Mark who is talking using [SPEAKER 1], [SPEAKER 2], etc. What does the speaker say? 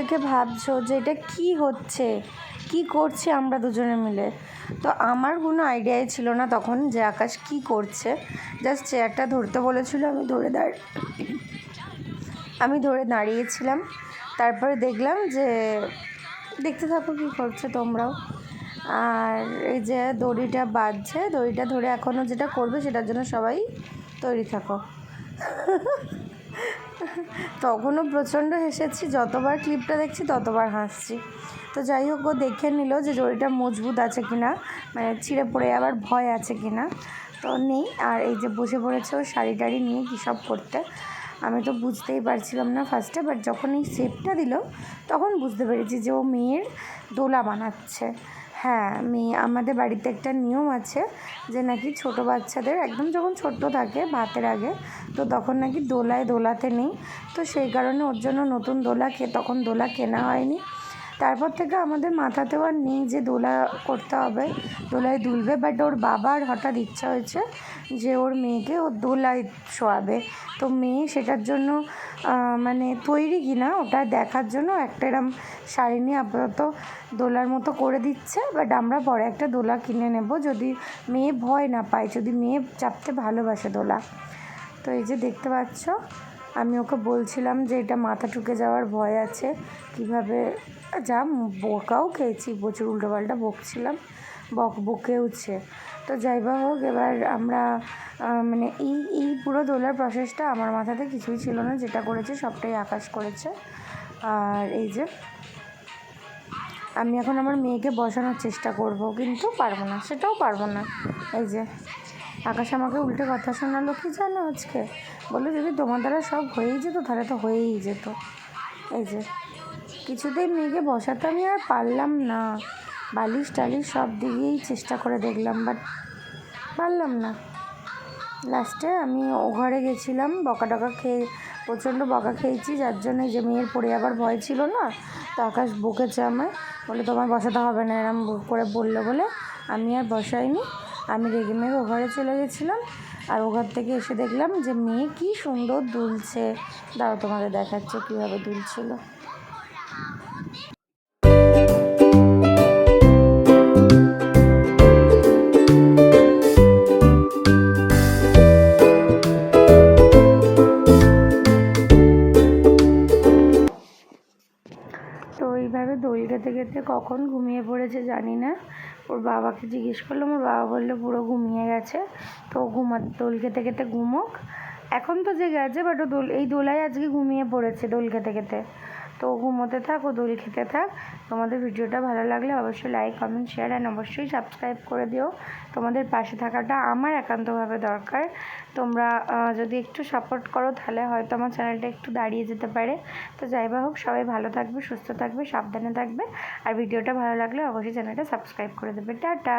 [SPEAKER 1] দেখে ভাবছ যে এটা কি হচ্ছে? কি করছি আমরা দুজনে মিলে? তো আমার কোনো আইডিয়াই ছিল না তখন যে আকাশ কি করছে। জাস্ট চেয়ারটা ধরতে বলেছিল, আমি ধরে দাঁড়, আমি ধরে দাঁড়িয়েছিলাম। তারপরে দেখলাম যে, দেখতে থাকো কী করছে তোমরাও। আর এই যে দড়িটা বাঁধছে, দড়িটা ধরে এখনও যেটা করবে সেটার জন্য সবাই তৈরি থাকো। তখনও প্রচণ্ড হেসেছি, যতবার ক্লিপটা দেখছি ততবার হাসছি। তো যাই হোক, ও দেখে নিল যে দড়িটা মজবুত আছে কি না মানে ছিঁড়ে পড়ে আবার ভয় আছে কি না তো নেই, আর এই যে বসে পড়েছে ও শাড়ি টাড়ি নিয়ে কী সব করতে। আমি তো বুঝতেই পারছিলাম না ফার্স্টে বাট যখন এই শেপটা দিল, তখন বুঝতে পেরেছি যে ও মেয়ের দোলা বানাচ্ছে। হ্যাঁ মেয়ে আমাদের বাড়িতে একটা নিয়ম আছে যে নাকি ছোট বাচ্চাদের একদম যখন ছোট্ট থাকে ভাতের আগে, তো তখন নাকি দোলায় দোলাতে নেই। তো সেই কারণে ওর জন্য নতুন দোলা তখন দোলা কেনা হয়নি। তারপর থেকে আমাদের মাথাতেও আর নেই যে দোলা করতে হবে, দোলায় দুলবে বাট ওর বাবার হঠাৎ ইচ্ছা হয়েছে যে ওর মেয়েকে ও দোলায় শোয়াবে। তো মেয়ে সেটার জন্য মানে তৈরি কিনা ওটা দেখার জন্য একটা এরম শাড়ি নিয়ে আপাতত দোলার মতো করে দিচ্ছে বাট আমরা পরে একটা দোলা কিনে নেব যদি মেয়ে ভয় না পায়, যদি মেয়ে চাপতে ভালোবাসে দোলা। তো এই যে দেখতে পাচ্ছ আমি ওকে বলছিলাম যে এটা মাথা ঠুকে যাওয়ার ভয় আছে, কীভাবে যা বোকাও খেয়েছি, প্রচুর উল্টোপাল্টা বকছিলাম, বক বকেওছে। তো যাই বা হোক, এবার আমরা মানে এই এই পুরো দোলার প্রসেসটা আমার মাথাতে কিছুই ছিল না, যেটা করেছে সবটাই আকাশ করেছে। আর এই যে, আমি এখন আমার মেয়েকে বসানোর চেষ্টা করব, কিন্তু পারব না, সেটাও পারব না। এই যে আকাশ আমাকে উল্টে কথা শোনালো, কি জানো আজকে? বলল, যদি তোমার দ্বারা সব হয়েই যেত, তাহলে তো হয়েই যেত। এই যে কিছুতেই মেয়েকে বসাতে আমি আর পারলাম না। বালিশ টালিশ সব দিকেই চেষ্টা করে দেখলাম বাট পারলাম না। লাস্টে আমি ও ঘরে গেছিলাম, বকা টকা খেয়ে, প্রচণ্ড বকা খেয়েছি, যার জন্য যে মেয়ের পড়ে আবার ভয় ছিল না, তো আকাশ বকেছে আমায়। বলে তোমার বসাতে হবে না। এরম করে বলল বলে আমি আর বসাইনি। আমি রেগে মেগে ও ঘরে চলে গেছিলাম আর ও ঘর থেকে এসে দেখলাম যে মেয়ে কি সুন্দর দুলছে। দাও তোমাদের দেখাচ্ছে কীভাবে দুলছিল। তো এইভাবে দোল খেতে খেতে কখন ঘুমিয়ে পড়েছে জানি না। ওর বাবাকে জিজ্ঞেস করলাম, ওর বাবা বলল পুরো ঘুমিয়ে গেছে, তো ঘুমা, দোল খেতে খেতে ঘুমোক। এখন তো জেগে আছে বাট ও দোল, এই দোলাই আজকে ঘুমিয়ে পড়েছে দোল খেতে খেতে। তো ঘুমোতে থাক ও দোল খেতে থাক। তোমাদের ভিডিওটা ভালো লাগলে অবশ্যই লাইক কমেন্ট শেয়ার অ্যান্ড অবশ্যই সাবস্ক্রাইব করে দিও। তোমাদের পাশে থাকাটা আমার একান্তভাবে দরকার। তোমরা যদি একটু সাপোর্ট করো তাহলে হয়তো আমার চ্যানেলটা একটু দাঁড়িয়ে যেতে পারে। তো যাই বা হোক, সবাই ভালো থাকবে, সুস্থ থাকবে, সাবধানে থাকবে। আর ভিডিওটা ভালো লাগলে অবশ্যই চ্যানেলটা সাবস্ক্রাইব করে দেবে। টাটা!